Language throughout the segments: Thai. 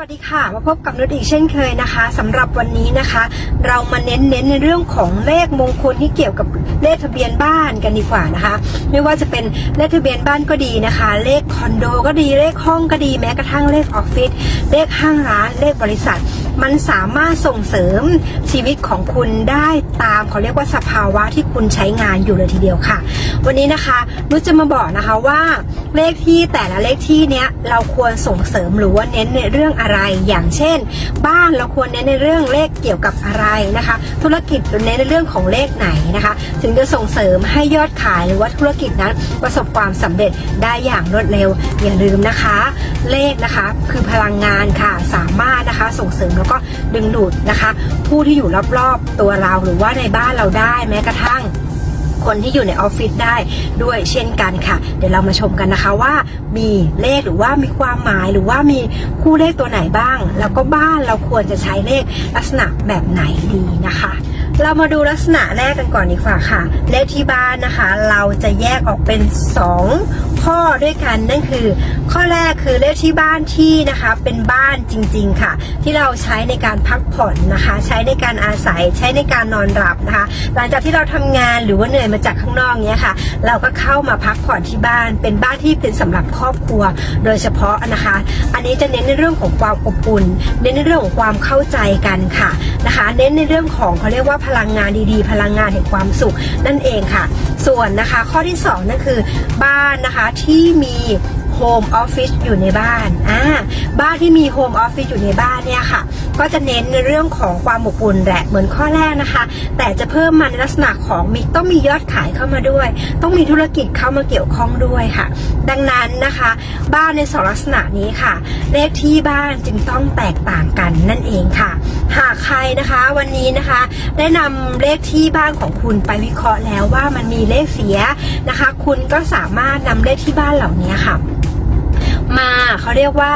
วัสดีค่ะ มาพบกับนุชอีกเช่นเคยนะคะสำหรับวันนี้นะคะ เรามาเน้นเน้นในเรื่องของเลขมงคลที่เกี่ยวกับเลขทะเบียนบ้านกันดีกว่านะคะ ไม่ว่าจะเป็นเลขทะเบียนบ้านก็ดีนะคะ เลขคอนโดก็ดีเลขห้องก็ดีแม้กระทั่งเลขออฟฟิศเลขห้างร้านเลขบริษัท มันสามารถส่งเสริมชีวิตของคุณได้ตามเขาเรียกว่าสภาวะที่คุณใช้งานอยู่เลยทีเดียวค่ะ วันนี้นะคะนุชจะมาบอกนะคะว่าเลขที่แต่ละเลขที่เนี้ยเราควรส่งเสริมหรือว่าเน้นในเรื่องอะไรอย่างเช่น บ้านเราควรเน้นในเรื่องเลขเกี่ยวกับอะไรนะคะ ธุรกิจเราเน้นในเรื่องของเลขไหนนะคะ ถึงจะส่งเสริมให้ยอดขายหรือว่าธุรกิจนั้นประสบความสำเร็จได้อย่างรวดเร็วอย่าลืมนะคะ เลขนะคะคือพลังงานค่ะสามารถนะคะส่งเสริมแล้วก็ดึงดูดนะคะ ผู้ที่อยู่รอบๆตัวเราหรือว่าในบ้านเราได้แม้กระทั่งคนที่อยู่ในออฟฟิศได้ด้วยเช่นกันค่ะ เดี๋ยวเรามาชมกันนะคะว่ามีเลขหรือว่ามีความหมายหรือว่ามีคู่เลขตัวไหนบ้าง แล้วก็บ้านเราควรจะใช้เลขลักษณะแบบไหนดีนะคะ เรามาดูลักษณะแรกกันก่อนดีกว่าค่ะ เลขที่บ้านนะคะ เราจะแยกออกเป็น 2 ข้อด้วยกันนั่นคือ ข้อแรกคือเลขที่บ้านที่นะคะเป็นบ้านจริงๆค่ะ ที่เราใช้ในการพักผ่อนนะคะ ใช้ในการอาศัยใช้ในการนอนหลับนะคะ หลังจากที่เราทำงานหรือว่าเหนื่อยมาจากข้างนอกเนี้ยค่ะ เราก็เข้ามาพักผ่อนที่บ้าน เป็นบ้านที่เป็นสำหรับครอบครัว โดยเฉพาะนะคะ อันนี้จะเน้นในเรื่องของความอบอุ่นเน้นในเรื่องของความเข้าใจกันค่ะนะคะ เน้นในเรื่องของเขาเรียกว่าพลังงานดีๆ พลังงานแห่งความสุขนั่นเองค่ะ ส่วนนะคะข้อที่สองนั่นคือบ้านนะคะที่มี โฮมออฟฟิศอยู่ในบ้านอ่าบ้านที่มีโฮมออฟฟิศอยู่ในบ้านเนี่ยค่ะ ก็จะเน้นในเรื่องของความอบอุ่นแหละเหมือนข้อแรกนะคะ แต่จะเพิ่มมาในลักษณะของมีต้องมียอดขายเข้ามาด้วย ต้องมีธุรกิจเข้ามาเกี่ยวข้องด้วยค่ะ ดังนั้นนะคะ บ้านในสองลักษณะนี้ค่ะ เลขที่บ้านจึงต้องแตกต่างกันนั่นเองค่ะ หากใครนะคะวันนี้นะคะ ได้นำเลขที่บ้านของคุณไปวิเคราะห์แล้วว่ามันมีเลขเสียนะคะ คุณก็สามารถนำเลขที่บ้านเหล่านี้ค่ะ มาเขาเรียกว่า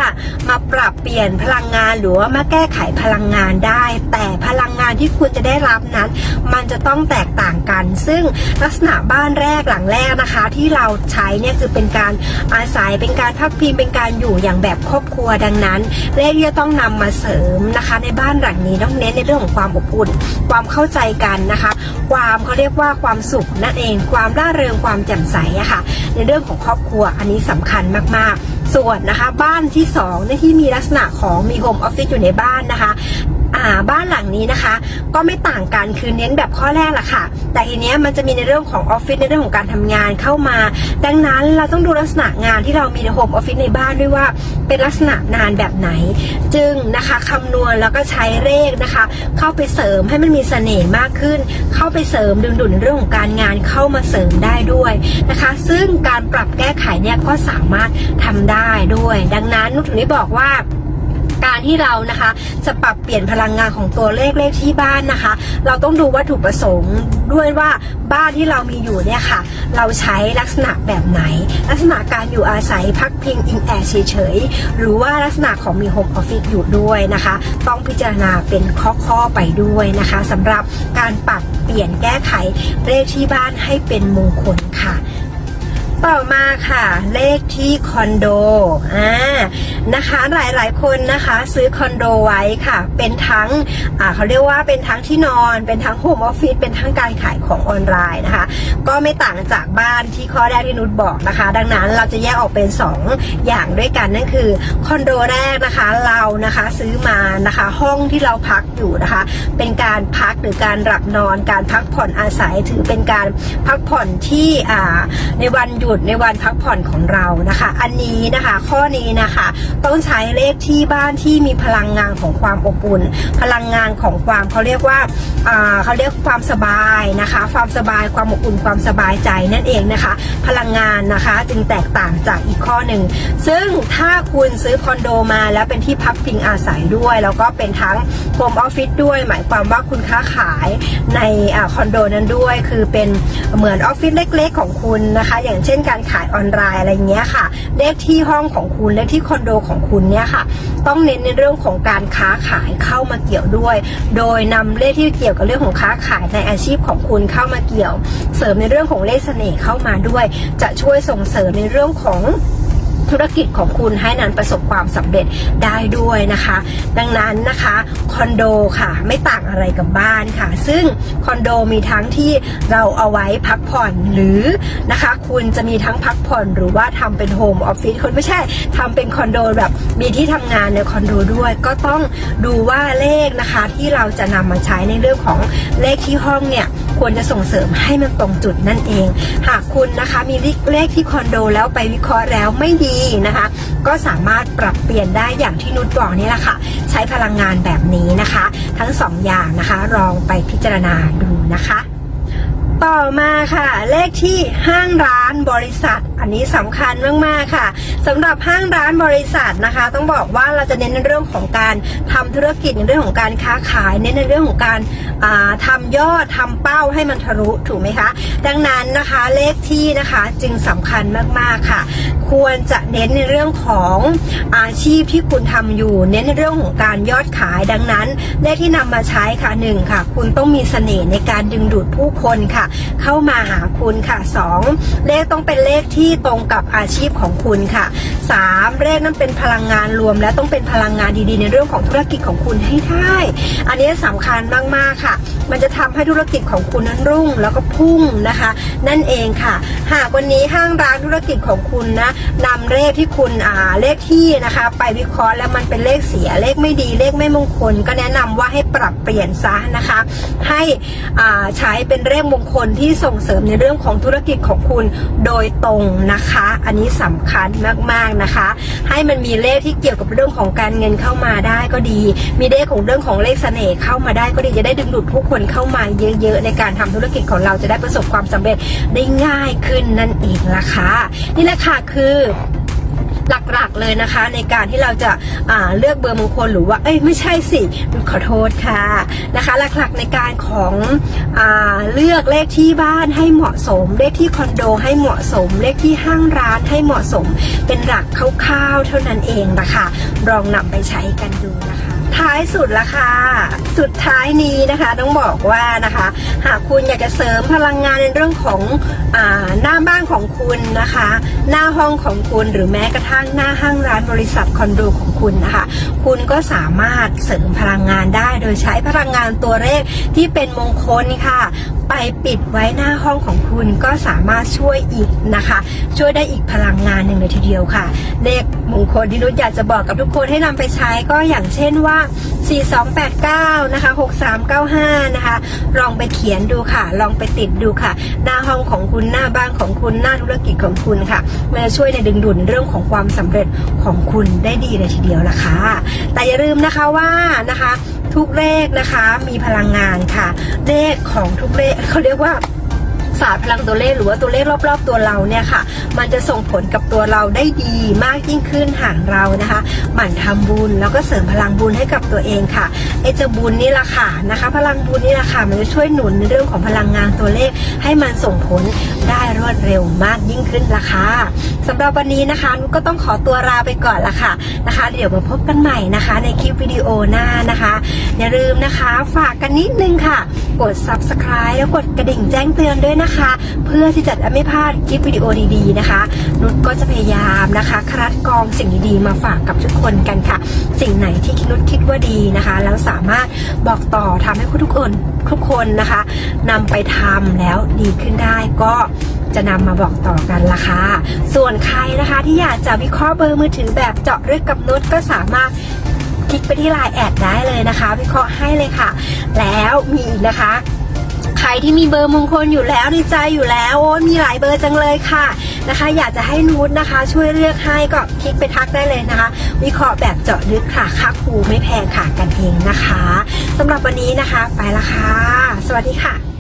มาปรับเปลี่ยนพลังงานหรือว่ามาแก้ไขพลังงานได้ แต่พลังงานที่คุณจะได้รับนั้น มันจะต้องแตกต่างกัน ซึ่งลักษณะบ้านแรกหลังแรกนะคะ ที่เราใช้เนี่ยคือเป็นการอาศัยเป็นการพักพิงเป็นการอยู่อย่างแบบครอบครัวดังนั้นเลขที่จะต้องนำมาเสริมนะคะ ในบ้านหลังนี้ต้องเน้นในเรื่องของความอบอุ่น ความเข้าใจกันนะคะ ความเขาเรียกว่าความสุขนั่นเอง ความร่าเริงความแจ่มใสอะค่ะ ในเรื่องของครอบครัวอันนี้สำคัญมากๆ ส่วนนะคะ บ้านที่2ในที่มีลักษณะของมีโฮมออฟฟิศอยู่ในบ้านนะคะ อ่าบ้านหลังนี้นะคะ ก็ไม่ต่างกันคือเน้นแบบข้อแรกแหละค่ะ แต่ทีเนี้ยมันจะมีในเรื่องของออฟฟิศในเรื่องของการทำงานเข้ามา ดังนั้นเราต้องดูลักษณะงานที่เรามีในโฮมออฟฟิศในบ้านด้วยว่า เป็นลักษณะงานแบบไหน จึงนะคะคำนวณแล้วก็ใช้เลขนะคะ เข้าไปเสริมให้มันมีเสน่ห์มากขึ้น เข้าไปเสริมดึงดูดในเรื่องของการงานเข้ามาเสริมได้ด้วยนะคะ ซึ่งการปรับแก้ไขเนี่ยก็สามารถทำได้ด้วย ดังนั้นนุถึงได้บอกว่า การที่เรานะคะ จะปรับเปลี่ยนพลังงานของตัวเลขเลขที่บ้านนะคะ เราต้องดูวัตถุประสงค์ด้วยว่าบ้านที่เรามีอยู่เนี่ยค่ะ เราใช้ลักษณะแบบไหน ลักษณะการอยู่อาศัยพักพิงอิงแอร์เฉยๆหรือว่าลักษณะของมีโฮมออฟฟิศอยู่ด้วยนะคะ ต้องพิจารณาเป็นข้อๆไปด้วยนะคะสำหรับการปรับเปลี่ยนแก้ไขเลขที่บ้านให้เป็นมงคลค่ะ ต่อมาค่ะ เลขที่คอนโดอ่านะคะหลายๆคนนะคะซื้อคอนโดไว้ค่ะ เป็นทั้งอ่าเขาเรียกว่าเป็นทั้งที่นอน เป็นทั้งโฮมออฟฟิศเป็นทั้งการขายของออนไลน์นะคะ ก็ไม่ต่างจากบ้านที่ข้อแรกที่นุชบอกนะคะ ดังนั้นเราจะแยกออกเป็น 2 อย่างด้วยกันนั่นคือคอนโดแรกนะคะเรานะคะซื้อมานะคะห้องที่เราพักอยู่นะคะ เป็นการพักหรือการหลับนอน การพักผ่อนอาศัยถือเป็นการพักผ่อนที่อ่าในวันหยุดในวันพักผ่อนของเรานะคะ อันนี้นะคะข้อนี้นะคะ ต้องใช้เลขที่บ้านที่มีพลังงานของความอบอุ่น พลังงานของความเขาเรียกว่าเขาเรียกความสบายนะคะ ความสบายความอบอุ่นความสบายใจนั่นเองนะคะ พลังงานนะคะจึงแตกต่างจากอีกข้อหนึ่งซึ่งถ้าคุณซื้อคอนโดมาแล้วเป็นที่พักพิงอาศัยด้วย แล้วก็เป็นทั้งโฮมออฟฟิศด้วย หมายความว่าคุณค้าขายในอคอนโดนั้นด้วย คือเป็นเหมือนออฟฟิศเล็ก ๆ ของคุณนะคะ อย่างเช่นการขายออนไลน์อะไรเงี้ยค่ะ เลขที่ห้องของคุณเลขที่คอนโดของคุณเนี่ยค่ะ ต้องเน้นในเรื่องของการค้าขายเข้ามาเกี่ยวด้วย โดยนำเลขที่เกี่ยวกับเรื่องของค้าขายในอาชีพของคุณเข้ามาเกี่ยว เสริมในเรื่องของเลขเสน่ห์เข้ามาด้วย จะช่วยส่งเสริมในเรื่องของ ธุรกิจของคุณให้นั้นประสบความสำเร็จได้ด้วยนะคะ ดังนั้นนะคะคอนโดค่ะไม่ต่างอะไรกับบ้านค่ะ ซึ่งคอนโดมีทั้งที่เราเอาไว้พักผ่อนหรือนะคะ คุณจะมีทั้งพักผ่อนหรือว่าทำเป็นโฮมออฟฟิศคนไม่ใช่ทำเป็นคอนโดแบบมีที่ทำงานในคอนโดด้วย ก็ต้องดูว่าเลขนะคะที่เราจะนำมาใช้ในเรื่องของเลขที่ห้องเนี่ยควรจะส่งเสริมให้มันตรงจุดนั่นเอง หากคุณนะคะมีเลขที่คอนโดแล้วไปวิเคราะห์แล้วไม่ดีนะคะ ก็สามารถปรับเปลี่ยนได้อย่างที่นุชบอกนี่แหละค่ะ ใช้พลังงานแบบนี้นะคะ ทั้งสองอย่างนะคะลองไปพิจารณาดูนะคะ ต่อมาค่ะ เลขที่ห้างร้านบริษัท อันนี้สำคัญมากๆค่ะสำหรับห้างร้านบริษัทนะคะ ต้องบอกว่าเราจะเน้นในเรื่องของการทำธุรกิจในเรื่องของการค้าขาย เน้นในเรื่องของการาทำยอดทำเป้าให้มันทะลุถูกไหมคะ ดังนั้นนะคะเลขที่นะคะจึงสำคัญมากๆค่ะ ควรจะเน้นในเรื่องของอาชีพที่คุณทำอยู่ เน้นในเรื่องของการยอดขาย ดังนั้นเลขที่นำมาใช้ค่ะหนึ่งค่ะ คุณต้องมีเสน่ห์ในการดึงดูดผู้คนค่ะเข้ามาหาคุณค่ะสองเลขต้องเป็นเลขที่ตรงกับอาชีพของคุณค่ะสามเลขนั้นเป็นพลังงานรวม และต้องเป็นพลังงานดีๆ ในเรื่องของธุรกิจของคุณให้ได้ อันนี้สำคัญมากๆค่ะ มันจะทำให้ธุรกิจของคุณนั้นรุ่งแล้วก็พุ่งนะคะ นั่นเองค่ะ หากวันนี้ห้างร้านธุรกิจของคุณนะนำเลขที่คุณอ่าเลขที่นะคะ ไปวิเคราะห์แล้วมันเป็นเลขเสียเลขไม่ดีเลขไม่มงคล ก็แนะนำว่าให้ปรับเปลี่ยนซะนะคะ ให้อ่าใช้เป็นเลขมงคลที่ส่งเสริมในเรื่องของธุรกิจของคุณโดยตรงนะคะ อันนี้สำคัญมากๆนะคะ ให้มันมีเลขที่เกี่ยวกับเรื่องของการเงินเข้ามาได้ก็ดี มีเลขของเรื่องของเลขเสน่ห์เข้ามาได้ก็ดีจะได้ดึงดูดผู้คนเข้ามาเยอะๆ ในการทำธุรกิจของเราจะได้ประสบความสำเร็จได้ง่ายขึ้นนั่นเองล่ะค่ะนี่แหละค่ะคือ หลักๆเลยนะคะ ในการที่เราจะาเลือกเบอร์มงคลหรือว่าเอ้ยไม่ใช่สิขอโทษค่ะนะคะ หลักๆในการของอเลือกเลขที่บ้านให้เหมาะสม เลขที่คอนโดให้เหมาะสม เลขที่ห้างร้านให้เหมาะสม เป็นหลักคร่าวๆเท่านั้นเองนะคะลองนำไปใช้กันดูนะคะ ท้ายสุดละค่ะ สุดท้ายนี้นะคะต้องบอกว่านะคะ หากคุณอยากจะเสริมพลังงานในเรื่องของอหน้าบ้านของคุณนะคะ หน้าห้องของคุณหรือแม้กระทั่งหน้าห้างร้านบริษัทคอนโดของคุณนะคะ คุณก็สามารถเสริมพลังงานได้โดยใช้พลังงานตัวเลขที่เป็นมงคลค่ะ ไปปิดไว้หน้าห้องของคุณก็สามารถช่วยอีกนะคะ ช่วยได้อีกพลังงานหนึ่งเลยทีเดียวค่ะเลขมงคลที่นุชอยากจะบอกกับทุกคนให้นำไปใช้ก็อย่างเช่นว่า4289 นะคะ 6395 นะคะ ลองไปเขียนดูค่ะ ลองไปติดดูค่ะ หน้าห้องของคุณ หน้าบ้านของคุณ หน้าธุรกิจของคุณค่ะ มันจะช่วยในดึงดูดในเรื่องของความสำเร็จของคุณได้ดีเลยทีเดียวล่ะค่ะ แต่อย่าลืมนะคะว่านะคะทุกเลขนะคะมีพลังงานค่ะ เลขของทุกเลขเขาเรียกว่า ศาสตร์พลังตัวเลขหรือว่าตัวเลขรอบๆตัวเราเนี่ยค่ะ มันจะส่งผลกับตัวเราได้ดีมากยิ่งขึ้นหากเรานะคะ หมั่นทำบุญแล้วก็เสริมพลังบุญให้กับตัวเองค่ะไอเจ้าบุญนี่ละค่ะนะคะ พลังบุญนี่ละค่ะมันจะช่วยหนุนในเรื่องของพลังงานตัวเลข ให้มันส่งผลได้รวดเร็วมากยิ่งขึ้นละค่ะสำหรับวันนี้นะคะนุกก็ต้องขอตัวลาไปก่อนละค่ะนะคะ เดี๋ยวมาพบกันใหม่นะคะ ในคลิปวิดีโอหน้านะคะ อย่าลืมนะคะ ฝากกันนิดนึงค่ะ กด subscribe แล้วกดกระดิ่งแจ้งเตือนด้วยนะคะ เพื่อที่จะไม่พลาดคลิปวิดีโอดีๆนะคะ นุชก็จะพยายามนะคะคัดกรองสิ่งดีๆมาฝากกับทุกคนกันค่ะ สิ่งไหนที่นุชคิดว่าดีนะคะ แล้วสามารถบอกต่อทำให้ทุกคนทุกคนนะคะนำไปทำแล้วดีขึ้นได้ก็จะนำมาบอกต่อกันละค่ะ ส่วนใครนะคะที่อยากจะวิเคราะห์เบอร์มือถือแบบเจาะลึกกับนุชก็สามารถคลิกไปที่ไลน์แอดได้เลยนะคะ วิเคราะห์ให้เลยค่ะ แล้วมีอีกนะคะ รที่มีเบอร์มงคลอยู่แล้วในใจอยู่แล้วโอ้ยมีหลายเบอร์จังเลยค่ะนะคะ อยากจะให้นูตนะคะ ช่วยเลือกให้ก็คลิกไปทักได้เลยนะคะ วิเคราะห์แบบเจาะลึกค่ะค่าครูไม่แพงค่ะกันเองนะคะสำหรับวันนี้นะคะ ไปละค่ะ สวัสดีค่ะ